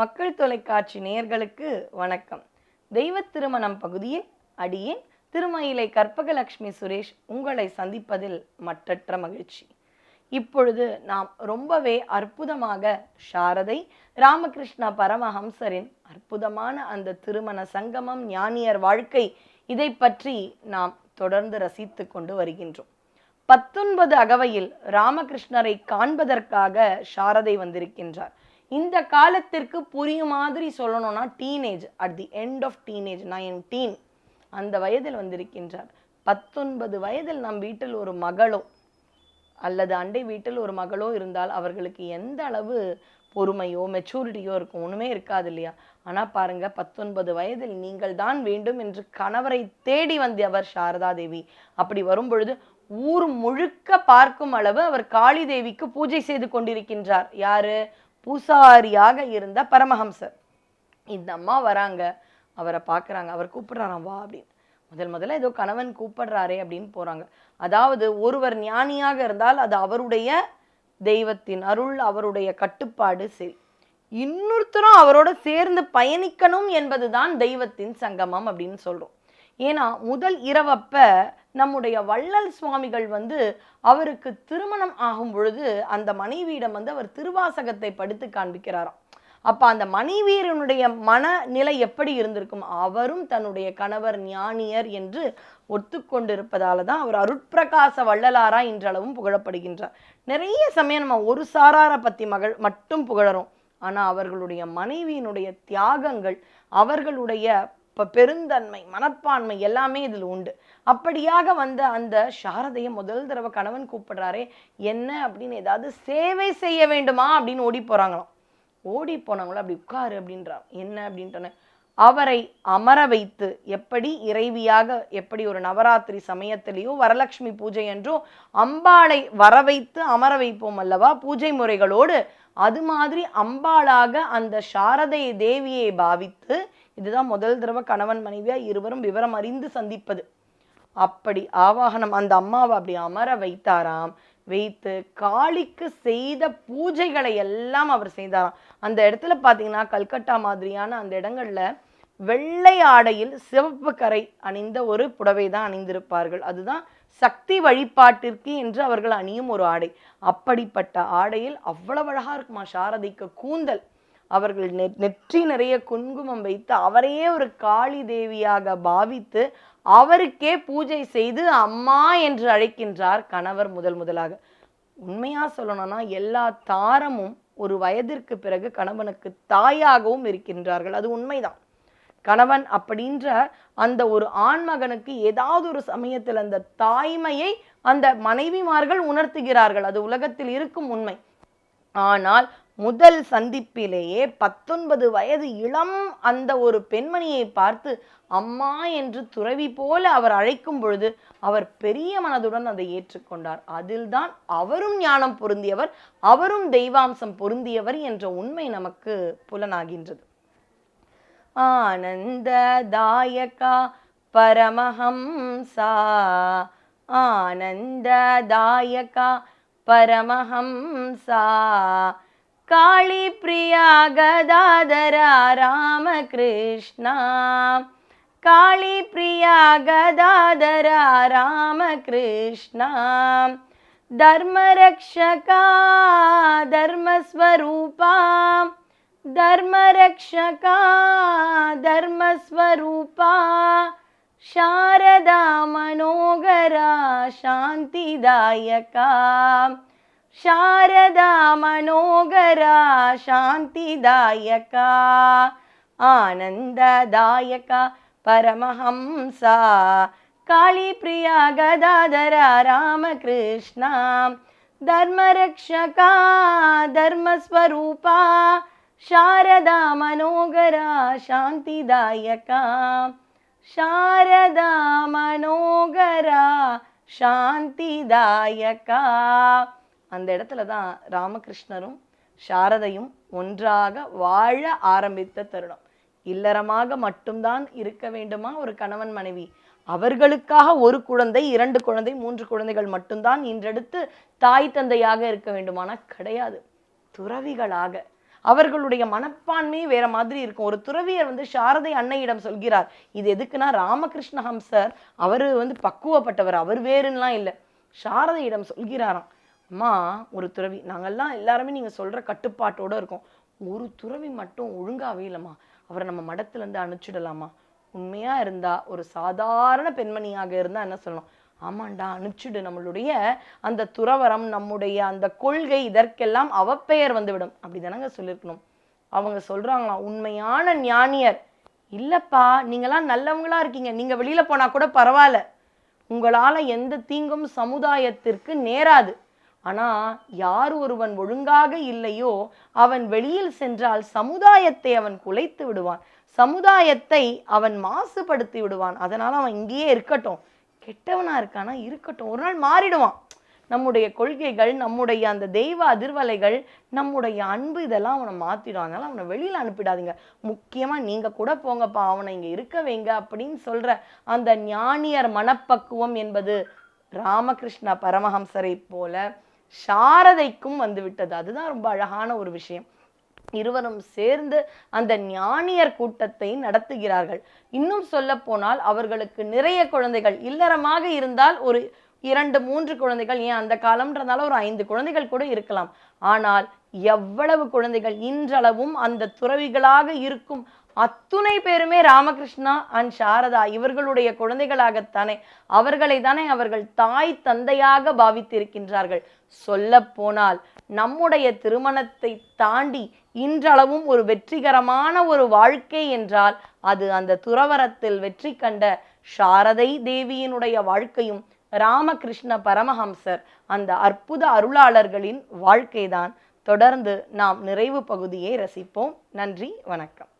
மக்கள் தொலைக்காட்சி நேயர்களுக்கு வணக்கம். தெய்வ திருமணம் பகுதியில் அடியேன் திருமயிலை கற்பகலட்சுமி சுரேஷ் உங்களை சந்திப்பதில் மற்றற்ற மகிழ்ச்சி. இப்பொழுது நாம் ரொம்பவே அற்புதமாக சாரதை ராமகிருஷ்ண பரமஹம்சரின் அற்புதமான அந்த திருமண சங்கமம் ஞானியர் வாழ்க்கை இதை பற்றி நாம் தொடர்ந்து ரசித்து கொண்டு வருகின்றோம். பத்தொன்பது அகவையில் ராமகிருஷ்ணரை காண்பதற்காக சாரதை வந்திருக்கின்றார். இந்த காலத்திற்கு புரியும் மாதிரி சொல்லணும்னா teenage at the end of teenage nineteen அந்த வயதில் வந்திருக்கின்றார். பத்தொன்பது வயதில் நம் வீட்டில் ஒரு மகளோ அல்லது அண்டை வீட்டில் ஒரு மகளோ இருந்தால் அவர்களுக்கு எந்த அளவு பொறுமையோ மெச்சூரிட்டியோ இருக்கும்? ஒண்ணுமே இருக்காது இல்லையா? ஆனா பாருங்க பத்தொன்பது வயதில் நீங்கள் தான் வேண்டும் என்று கணவரை தேடி வந்தவர் சாரதா தேவி. அப்படி வரும் பொழுது ஊர் முழுக்க பார்க்கும் அளவு அவர் காளி தேவிக்கு பூஜை செய்து கொண்டிருக்கின்றார். யாரு? பூசாரியாக இருந்த பரமஹம்சர். இந்த அம்மா வராங்க. அவரை பார்க்குறாங்க. அவர் கூப்பிடுறாராம் வா அப்படின்னு. முதல் முதல்ல ஏதோ கணவன் கூப்பிடுறாரே அப்படின்னு போகிறாங்க அதாவது ஒருவர் ஞானியாக இருந்தால் அது அவருடைய தெய்வத்தின் அருள் அவருடைய கட்டுப்பாடு சரி இன்னொருத்தரும் அவரோட சேர்ந்து பயணிக்கணும் என்பதுதான் தெய்வத்தின் சங்கமம் அப்படின்னு சொல்கிறோம் ஏன்னா முதல் இரவப்ப நம்முடைய வள்ளல் சுவாமிகள் வந்து அவருக்கு திருமணம் ஆகும் பொழுது அந்த மனைவியிடம் வந்து அவர் திருவாசகத்தை படித்து காண்பிக்கிறாராம். அப்ப அந்த மனைவியருடைய மனநிலை எப்படி இருந்திருக்கும்? அவரும் தன்னுடைய கணவர் ஞானியர் என்று ஒத்துக்கொண்டிருப்பதால தான் அவர் அருட்பிரகாச வள்ளலாரா இன்றளவும் புகழப்படுகின்றார். நிறைய சமயம் நம்ம ஒரு சாரார பத்தி மகள் மட்டும் புகழறோம். ஆனா அவர்களுடைய மனைவியினுடைய தியாகங்கள் அவர்களுடைய இப்போ பெருந்தன்மை மனப்பான்மை எல்லாமே இதில் உண்டு. அப்படியாக வந்த அந்த சாரதையை முதல் தடவை கணவன் கூப்பிடுறாரே என்ன அப்படின்னு ஏதாவது சேவை செய்ய வேண்டுமா அப்படின்னு ஓடி போகிறாங்களாம் ஓடி போனாங்களோ அப்படி உட்காரு அப்படின்றார் என்ன அப்படின்ட்டு அவரை அமர வைத்து எப்படி இறைவியாக எப்படி ஒரு நவராத்திரி சமயத்திலேயோ வரலட்சுமி பூஜை என்றோ அம்பாளை வர வைத்து அமர வைப்போம் அல்லவா பூஜை முறைகளோடு அது மாதிரி அம்பாளாக அந்த சாரதை தேவியை பாவித்து இதுதான் முதல் தடவை கணவன் மனைவியா இருவரும் விவரம் அறிந்து சந்திப்பது. அப்படி ஆவாகனம் அந்த அம்மாவை அப்படி அமர வைத்தாராம். வைத்து காளிக்கு செய்த பூஜைகளை எல்லாம் அவர் செய்தாராம். அந்த இடத்துல பார்த்தீங்கன்னா கல்கட்டா மாதிரியான அந்த இடங்கள்ல வெள்ளை ஆடையில் சிவப்பு கரை அணிந்த ஒரு புடவை தான் அணிந்திருப்பார்கள். அதுதான் சக்தி வழிபாட்டிற்கு என்று அவர்கள் அணியும் ஒரு ஆடை. அப்படிப்பட்ட ஆடையில் அவ்வளவு அழகா இருக்குமா? சாரதிக்கு கூந்தல். அவர்கள் நெ- நெற்றி நிறைய குங்குமம் வைத்து அவரையே ஒரு காளி தேவியாக பாவித்து அவருக்கே பூஜை செய்து அம்மா என்று அழைக்கின்றார் கணவர் முதல் முதலாக. உண்மையாக சொல்லணும்னா எல்லா தாரமும் ஒரு வயதிற்கு பிறகு கணவனுக்கு தாயாகவும் இருக்கின்றார்கள். அது உண்மைதான். கணவன் அப்படின்ற அந்த ஒரு ஆண்மகனுக்கு ஏதாவது ஒரு சமயத்தில் அந்த தாய்மையை அந்த மனைவிமார்கள் உணர்த்துகிறார்கள். அது உலகத்தில் இருக்கும் உண்மை. ஆனால் முதல் சந்திப்பிலேயே பத்தொன்பது வயது இளம் அந்த ஒரு பெண்மணியை பார்த்து அம்மா என்று துறவி போல அவர் அழைக்கும் பொழுது அவர் பெரிய மனதுடன் அதை ஏற்றுக்கொண்டார். அதில்தான் அவரும் ஞானம் பொருந்தியவர் அவரும் தெய்வாம்சம் பொருந்தியவர் என்ற உண்மை நமக்கு புலனாகின்றது. ஆனந்ததாயகா பரமஹம்சா ஆனந்ததாயகா பரமஹம்சா काळीप्रिया गदाधरा रामकृष्णा। काळीप्रिया गदाधरा रामकृष्णा। धर्मरक्षका धर्मस्वरूपा धर्मरक्षका धर्मस्वरूपा। शारदा मनोगरा शान्तिदायका। शारदा मनोगरा शान्तिदायका आनन्ददायका परमहंसा कालीप्रिया गदाधरा रामकृष्णा धर्मरक्षका धर्मस्वरूपा शारदा मनोगरा शान्तिदायका शारदा मनोगरा शान्तिदायका। அந்த இடத்துல தான் ராமகிருஷ்ணரும் சாரதையும் ஒன்றாக வாழ ஆரம்பித்த தருணம். இல்லறமாக மட்டும்தான் இருக்க வேண்டுமா ஒரு கணவன் மனைவி? அவர்களுக்காக ஒரு குழந்தை இரண்டு குழந்தை மூன்று குழந்தைகள் மட்டும்தான் இன்றெடுத்து தாய் தந்தையாக இருக்க வேண்டுமானா கிடையாது. துறவிகளாக. அவர்களுடைய மனப்பான்மையே வேற மாதிரி இருக்கும். ஒரு துறவியர் வந்து சாரதை அன்னையிடம் சொல்கிறார் இது எதுக்குன்னா ராமகிருஷ்ண ஹம்சர் அவர் வந்து பக்குவப்பட்டவர் அவர் வேறுன்னெலாம் இல்லை. சாரதையிடம் சொல்கிறாராம் அம்மா ஒரு துறவி. நாங்கெல்லாம் எல்லாருமே நீங்கள் சொல்கிற கட்டுப்பாட்டோடு இருக்கோம். ஒரு துறவி மட்டும் ஒழுங்காவே இல்லைம்மா. அவரை நம்ம மடத்துலேருந்து அனுப்பிச்சிடலாமா? உண்மையாக இருந்தால் ஒரு சாதாரண பெண்மணியாக இருந்தால் என்ன சொல்லணும்? ஆமாண்டா அனுப்பிச்சுடு. நம்மளுடைய அந்த துறவரம் நம்முடைய அந்த கொள்கை இதற்கெல்லாம் அவப்பெயர் வந்துவிடும். அப்படி தானங்க சொல்லியிருக்கணும். அவங்க சொல்கிறாங்களாம் உண்மையான ஞானியர். இல்லைப்பா நீங்களாம் நல்லவங்களா இருக்கீங்க. நீங்கள் வெளியில் போனால் கூட பரவாயில்ல. உங்களால் எந்த தீங்கும் சமுதாயத்திற்கு நேராது. ஆனால் யார் ஒருவன் ஒழுங்காக இல்லையோ அவன் வெளியில் சென்றால் சமுதாயத்தை அவன் குலைத்து விடுவான். சமுதாயத்தை அவன் மாசுபடுத்தி விடுவான். அதனால் அவன் இங்கேயே இருக்கட்டும். கெட்டவனா இருக்கானா? இருக்கட்டும். ஒரு நாள் மாறிடுவான். நம்முடைய கொள்கைகள் நம்முடைய அந்த தெய்வ அதிர்வலைகள் நம்முடைய அன்பு இதெல்லாம் அவனை மாற்றிடும் அதனால் அவனை வெளியில் அனுப்பிடாதீங்க. முக்கியமாக நீங்கள் கூட போங்கப்பா. அவனை இங்கே இருக்க வைங்க அப்படின்னு சொல்கிற அந்த ஞானியர் மனப்பக்குவம் என்பது ராமகிருஷ்ண பரமஹம்சரை போல சாரதைக்கும் வந்துவிட்டது. அதுதான் ரொம்ப அழகான ஒரு விஷயம். இருவரும் சேர்ந்து அந்த ஞானியர் கூட்டத்தை நடத்துகிறார்கள். இன்னும் சொல்ல போனால் அவர்களுக்கு நிறைய குழந்தைகள். இல்லறமாக இருந்தால் ஒரு இரண்டு மூன்று குழந்தைகள். ஏன் அந்த காலம்ன்றதால ஒரு ஐந்து குழந்தைகள் கூட இருக்கலாம். ஆனால் எவ்வளவு குழந்தைகள் இன்றளவும் அந்த துறவிகளாக இருக்கும் அத்துணை பேருமே ராமகிருஷ்ணா அண்ட் சாரதா இவர்களுடைய குழந்தைகளாகத்தானே. அவர்களை தானே அவர்கள் தாய் தந்தையாக பாவித்திருக்கின்றார்கள். சொல்ல போனால் நம்முடைய திருமணத்தை தாண்டி இன்றளவும் ஒரு வெற்றிகரமான ஒரு வாழ்க்கை என்றால் அது அந்த துறவரத்தில் வெற்றி கண்ட சாரதை தேவியினுடைய வாழ்க்கையும் ராமகிருஷ்ண பரமஹம்சர் அந்த அற்புத அருளாளர்களின் வாழ்க்கைதான். தொடர்ந்து நாம் நிறைவு பகுதியை ரசிப்போம். நன்றி வணக்கம்.